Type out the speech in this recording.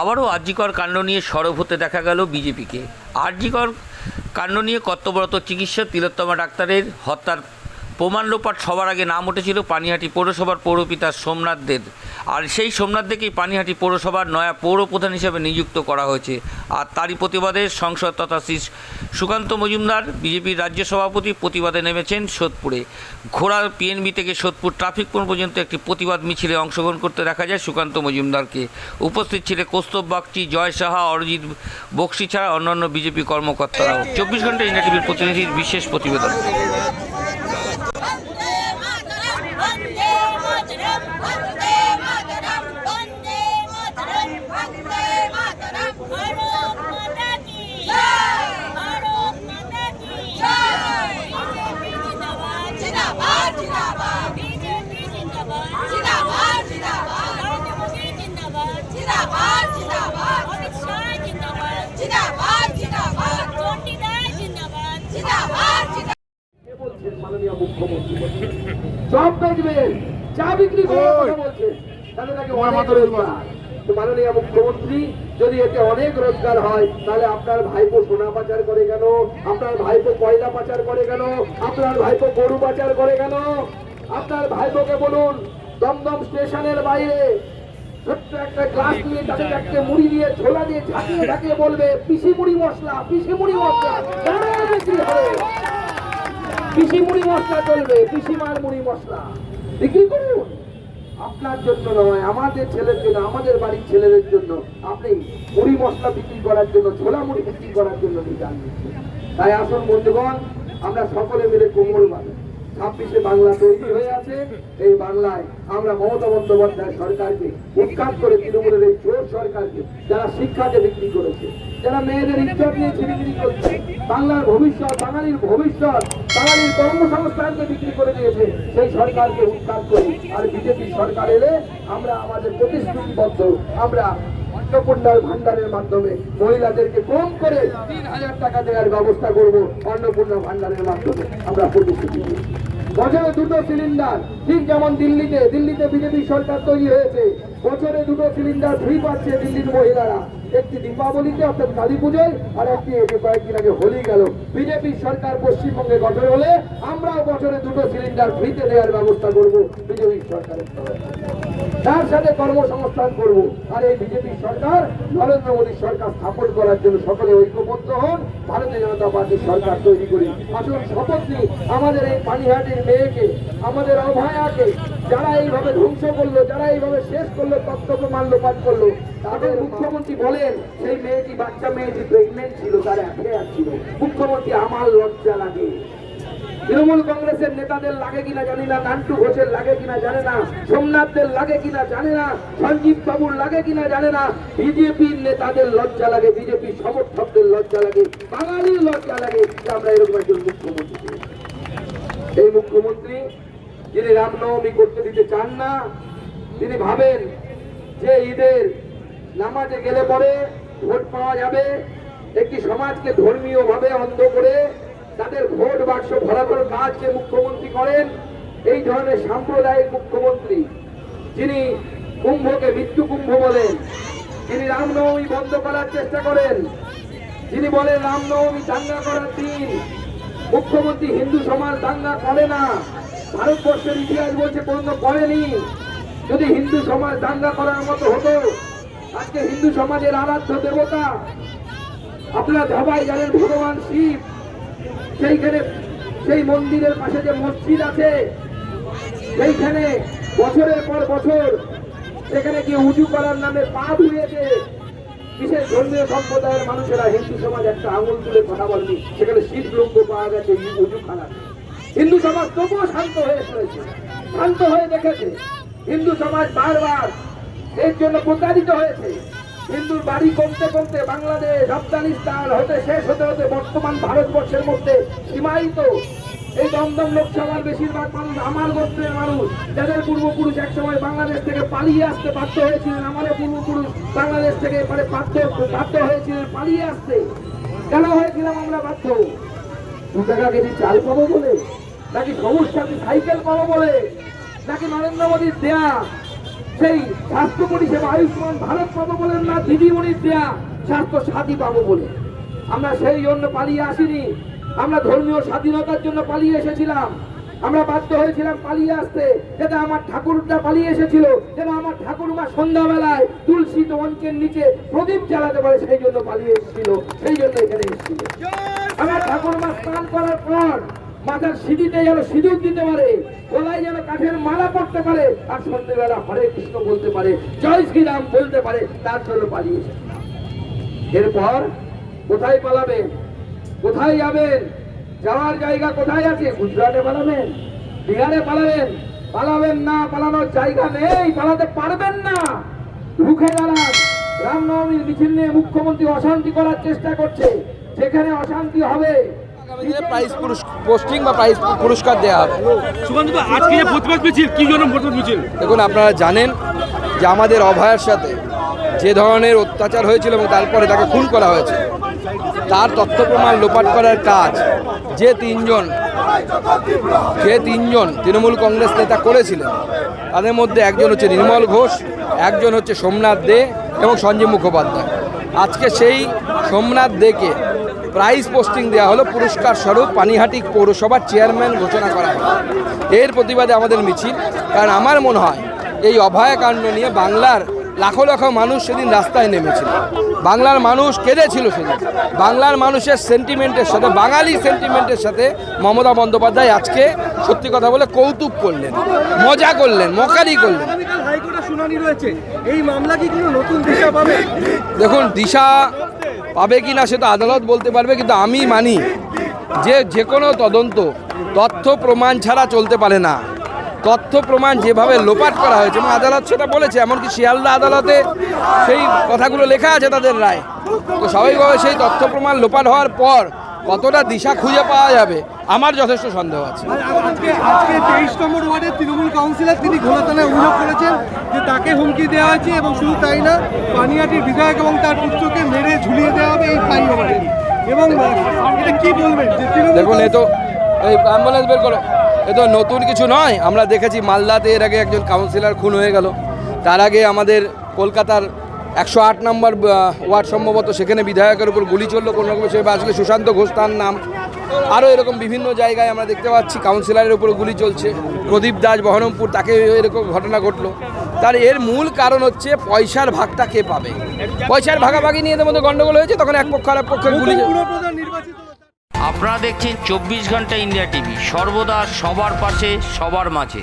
আবারও আরজিকর কাণ্ড নিয়ে সরব হতে দেখা গেল বিজেপিকে। আরজিকর কাণ্ড নিয়ে কর্তব্যরত চিকিৎসা তিলোত্তমা ডাক্তারের হত্যার প্রমাণ লোপাট সবার আগে নাম উঠেছিল পানিহাটি পৌরসভার পৌরপিতা সোমনাথ দের আর সেই সোমনাথ দেকেই পানিহাটি পৌরসভার নয়া পৌর প্রধান হিসেবে নিযুক্ত করা হয়েছে। আর তারই প্রতিবাদে সংসদ তথা শ্রী সুকান্ত মজুমদার, বিজেপির রাজ্য সভাপতি প্রতিবাদে নেমেছেন সোদপুরে। ঘোড়ার পিএনবি থেকে সোদপুর ট্রাফিক কোণ পর্যন্ত একটি প্রতিবাদ মিছিলে অংশগ্রহণ করতে দেখা যায় সুকান্ত মজুমদারকে। উপস্থিত ছিলেন কৌস্তব বাগচি, জয় সাহা, অরিজিৎ বক্সি ছাড়া অন্যান্য বিজেপি কর্মকর্তারাও। চব্বিশ ঘণ্টা ইন্ডিয়া টিভির প্রতিনিধির বিশেষ প্রতিবেদন। চা বিক্রি করার কথা বলছেন তাহলে নাকি অনেক রোজগার। মাননীয় মুখ্যমন্ত্রী যদি এতে অনেক রোজগার হয় তাহলে আপনার ভাইপো সোনা পাচার করে কেন? আপনার ভাইপো কয়লা পাচার করে কেন? আপনার ভাইপো গরু পাচার করে কেন? আপনার ভাইপোকে বলুন দমদম স্টেশনের বাইরে ছোট্ট একটা গ্লাস নিয়ে তাদের একটা মুড়ি দিয়ে ছোলা দিয়ে ঝাঁকিয়ে ঝাঁকিয়ে বলবে পিসি মুড়ি মশলা পিসি মুড়ি মশলা বিক্রি হবে পিসি মুড়ি মশলা চলবে পিসিমার মুড়ি মশলা। বিক্রি করুন আপনার জন্য নয়, আমাদের ছেলের জন্য, আমাদের বাড়ির ছেলেদের জন্য। আপনি মুড়ি মশলা বিক্রি করার জন্য, ছোলা মুড়ি বিক্রি করার জন্য তাই আসুন বন্ধুগণ, আমরা সকলে মিলে কোমল বাঁধি ছাব্বিশে বাংলা তৈরি হয়ে আছে। এই বাংলায় আমরা মমতা বন্দ্যোপাধ্যায় সরকারকে, উৎখাত করে তৃণমূলের এই চোর সরকারকে, যারা শিক্ষাকে বিক্রি করেছে, যারা মেয়েদের ইজ্জত নিয়ে বিক্রি করছে। বাংলার ভবিষ্যৎ, বাঙালির ভবিষ্যৎ বাঙালির কর্মসংস্থানকে বিক্রি করে দিয়েছে, সেই সরকারকে উৎখাত করি। আর বিজেপি সরকার এলে আমরা আমাদের প্রতিশ্রুতিবদ্ধ। আমরা অন্নপূর্ণার ভান্ডারের মাধ্যমে মহিলাদেরকে কম করে তিন হাজার টাকা দেওয়ার ব্যবস্থা করব অন্নপূর্ণা ভান্ডারের মাধ্যমে। আমরা প্রতিশ্রুতি দিয়েছি বছরে দুটো সিলিন্ডার ঠিক যেমন দিল্লিতে দিল্লিতে বিজেপি সরকার তৈরি হয়েছে, বছরে দুটো সিলিন্ডার ফ্রি পাচ্ছে দিল্লির মহিলারা। একটি দীপাবলিতে, অর্থাৎ কালী পুজোয়, আর একটি কয়েকদিন আগে হোলি গেল। বিজেপি সরকার পশ্চিমবঙ্গে গঠন হলে আমরাও বছরে দুটো সিলিন্ডার ফ্রিতে দেওয়ার ব্যবস্থা করব বিজেপি সরকারের তার সাথে কর্মসংস্থান করব। আর এই বিজেপি সরকার, নরেন্দ্র মোদী সরকার স্থাপন করার জন্য সকলে ঐক্যবদ্ধ হন। ভারতীয় জনতা পার্টির সরকার তৈরি করি। আসুন, শপথ নিই আমাদের এই পানিহাটির মেয়েকে, আমাদের অভয়াকে, যারা এইভাবে ধ্বংস করল, যারা এইভাবে শেষ করল তত্ত্ব মাল্যপাত করল, তাদের মুখ্যমন্ত্রী বলেন, সেই মেয়েটি বাচ্চা মেয়েটি প্রেগনেন্ট ছিল, তার অ্যাফেয়ার ছিল। মুখ্যমন্ত্রী আমার লজ্জা লাগে। তৃণমূল কংগ্রেসের নেতাদের লাগে কিনা জানি না, নান্টু ঘোষের লাগে কিনা জানে না, সোমনাথদের লাগে কিনা জানে না, সঞ্জীব বাবুর লাগে কিনা জানে না, বিজেপির নেতাদের লজ্জা লাগে, বিজেপির সমর্থকদের লজ্জা লাগে, বাঙালির লজ্জা লাগে আমরা এরকম একজন মুখ্যমন্ত্রী। এই মুখ্যমন্ত্রী যিনি রামনবমী করতে দিতে চান না, তিনি ভাবেন যে ঈদের নামাজে গেলে পরে ভোট পাওয়া যাবে, একটি সমাজকে ধর্মীয় ভাবে অন্ধ করে তাদের ভোট বাক্স ভরানোর কাজ যে মুখ্যমন্ত্রী করেন, এই ধরনের সাম্প্রদায়িক মুখ্যমন্ত্রী, যিনি কুম্ভকে মৃত্যু কুম্ভ বলেন, যিনি রামনবমী বন্ধ করার চেষ্টা করেন, যিনি বলেন রামনবমী দাঙ্গা করার দিন, মুখ্যমন্ত্রী হিন্দু সমাজ দাঙ্গা করে না, ভারতবর্ষের ইতিহাস বলছে কোনো করেনি। যদি হিন্দু সমাজ দাঙ্গা করার মতো হতো, আজকে হিন্দু সমাজের আরাধ্য দেবতা, আপনারা সবাই জানেন ভগবান শিব সেইখানে সেই মন্দিরের পাশে যে মসজিদ আছে, সেইখানে বছরের পর বছর সেখানে গিয়ে উঁচু করার নামে পা ধুয়েছে। বিশেষ ধর্মীয় সম্প্রদায়ের মানুষেরা, হিন্দু সমাজ একটা আঙুল তুলে কথা বলেনি। সেখানে শীত লঙ্গ পাওয়া গেছে উঁচু খানা হিন্দু সমাজ তবুও শান্ত হয়ে পড়েছে, শান্ত হয়ে দেখেছে। হিন্দু সমাজ বারবার এর জন্য প্রতারিত হয়েছে। হিন্দুর বাড়ি কমতে কমতে বাংলাদেশ, আফগানিস্তান হতে শেষ হতে হতে বর্তমান ভারতবর্ষের মধ্যে সীমায়িত। এই দমদম লোকসভার বেশিরভাগ মানুষ আমার গোত্রের মানুষ। যাদের পূর্বপুরুষ একসময় বাংলাদেশ থেকে পালিয়ে আসতে বাধ্য হয়েছিলেন, আমারও পূর্বপুরুষ বাংলাদেশ থেকে এবারে বাধ্য বাধ্য হয়েছিলেন পালিয়ে আসতে। কেন হয়েছিলাম আমরা বাধ্য? দু টাকা কেজি চাল পাবো বলে? নাকি সবুজ সাথে সাইকেল পাবো বলে? নাকি নরেন্দ্র মোদীর দেয়া সেই স্বাস্থ্য পরিষেবা আয়ুষ্মান ভারত পাবো বলেন না দিদিমণির দেয়া স্বাস্থ্য সাথী পাবো বলে। আমরা সেই জন্য পালিয়ে আসিনি। আমরা ধর্মীয় স্বাধীনতার জন্য পালিয়ে এসেছিলাম। আমরা বাধ্য হয়েছিলাম পালিয়ে আসতে। যাতে আমার ঠাকুরটা পালিয়ে এসেছিল। যেন আমার ঠাকুরমা সন্ধ্যাবেলায় তুলসী অঞ্চের নিচে প্রদীপ জ্বালাতে পারে সেই জন্য পালিয়ে এসেছিল। সেই জন্য এখানে এসেছিল। আমার ঠাকুরমা স্নান করার পর মাথার সিঁড়িতে যেন সিঁদুর দিতে পারে, গলায় যেন কাঠের মালা পড়তে পারে, আর সন্ধ্যেবেলা হরে কৃষ্ণ বলতে পারে, জয় শ্রীরাম বলতে পারে, তার জন্য পালিয়ে এসেছে এরপর কোথায় পালাবেন? কোথায় যাবেন? যাওয়ার জায়গা কোথায় আছে? গুজরাটে পালাবেন? বিহারে পালাবেন? পালাবেন না, পালানোর জায়গা নেই, পালাতে পারবেন না। রুখে দাঁড়ান। রামনবমীর মিছিল নিয়ে মুখ্যমন্ত্রী অশান্তি করার চেষ্টা করছে। যেখানে অশান্তি হবে প্রাইজ পোস্টিং বা প্রাইজ পুরস্কার দেওয়া হবে। সুকান্ত আজকে প্রতিবাদ মিছিল কি জন্য প্রতিবাদ মিছিল? দেখুন আপনারা জানেন যে আমাদের অভয়ের সাথে যে ধরনের অত্যাচার হয়েছিল এবং তারপরে তাকে খুন করা হয়েছে তার তথ্য প্রমাণ লোপাট করার কাজ যে তিনজন যে তিনজন তৃণমূল কংগ্রেস নেতা করেছিলেন তাদের মধ্যে একজন হচ্ছে নির্মল ঘোষ একজন হচ্ছে সোমনাথ দে এবং সঞ্জীব মুখোপাধ্যায়। আজকে সেই সোমনাথ দেকে প্রাইজ পোস্টিং দেওয়া হলো পুরস্কার স্বরূপ পানিহাটি পৌরসভার চেয়ারম্যান ঘোষণা করা হলো এর প্রতিবাদে আমাদের মিছিল কারণ আমার মনে হয় এই অভয়াকাণ্ড নিয়ে বাংলার লাখো লাখো মানুষ সেদিন রাস্তায় নেমেছিল। বাংলার মানুষ কেঁদেছিল সেদিন। বাংলার মানুষের সেন্টিমেন্টের সাথে বাঙালি সেন্টিমেন্টের সাথে মমতা বন্দ্যোপাধ্যায় আজকে সত্যি কথা বলে কৌতুক করলেন মজা করলেন মকারি করলেন। আগামীকাল শুনানি রয়েছে। এই মামলা কি কোনো নতুন দিশা পাবে? দেখুন দিশা পাবে কি না সেটা আদালত বলতে পারবে, কিন্তু আমি মানি যে যে কোনো তদন্ত তথ্য প্রমাণ ছাড়া চলতে পারে না। তথ্য প্রমাণ যেভাবে লোপাট করা হয়েছে, এবং আদালত সেটা বলেছে, এমনকি শিয়ালদা আদালতে সেই কথাগুলো লেখা আছে তাদের রায়। তো স্বাভাবিকভাবে সেই তথ্য প্রমাণ লোপাট হওয়ার পর কতটা দিশা খুঁজে পাওয়া যাবে আমার যথেষ্ট সন্দেহ আছে। আজকে আজকে তেইশ নম্বর ওয়ার্ডের তৃণমূল কাউন্সিলর তিনি ঘোলা থানায় অভিযোগ করেছেন যে তাকে হুমকি দেওয়া হয়েছে এবং শুধু তাই না পানিহাটির বিধায়ক এবং তার পুত্রকে মেরে ঝুলিয়ে দেওয়া হবে এই ফ্লাইওভারে এবং এটা কি বলবেন যে দেখুন এ তো এই অ্যাম্বুলেন্স বের করো। এ তো নতুন কিছু নয় আমরা দেখেছি মালদাতে এর আগে একজন কাউন্সিলর খুন হয়ে গেল। তার আগে আমাদের কলকাতার একশো আট নম্বর ওয়ার্ড সম্ভবত সেখানে বিধায়কের উপর গুলি চলল, কোনো রকম সে আজকে সুশান্ত ঘোষ তার নাম। আরও এরকম বিভিন্ন জায়গায় আমরা দেখতে পাচ্ছি, কাউন্সিলরের উপর গুলি চলছে। প্রদীপ দাস বহরমপুর, তাকে এরকম ঘটনা ঘটলো। তার এর মূল কারণ হচ্ছে পয়সার ভাগটা কে পাবে? পয়সার ভাগাভাগি নিয়ে এদের মধ্যে গন্ডগোল হয়েছে, তখন এক পক্ষ আর এক পক্ষের গুলি আপনারা দেখছেন চব্বিশ ঘণ্টা ইন্ডিয়া টিভি, সর্বদা সবার পাশে, সবার মাঝে।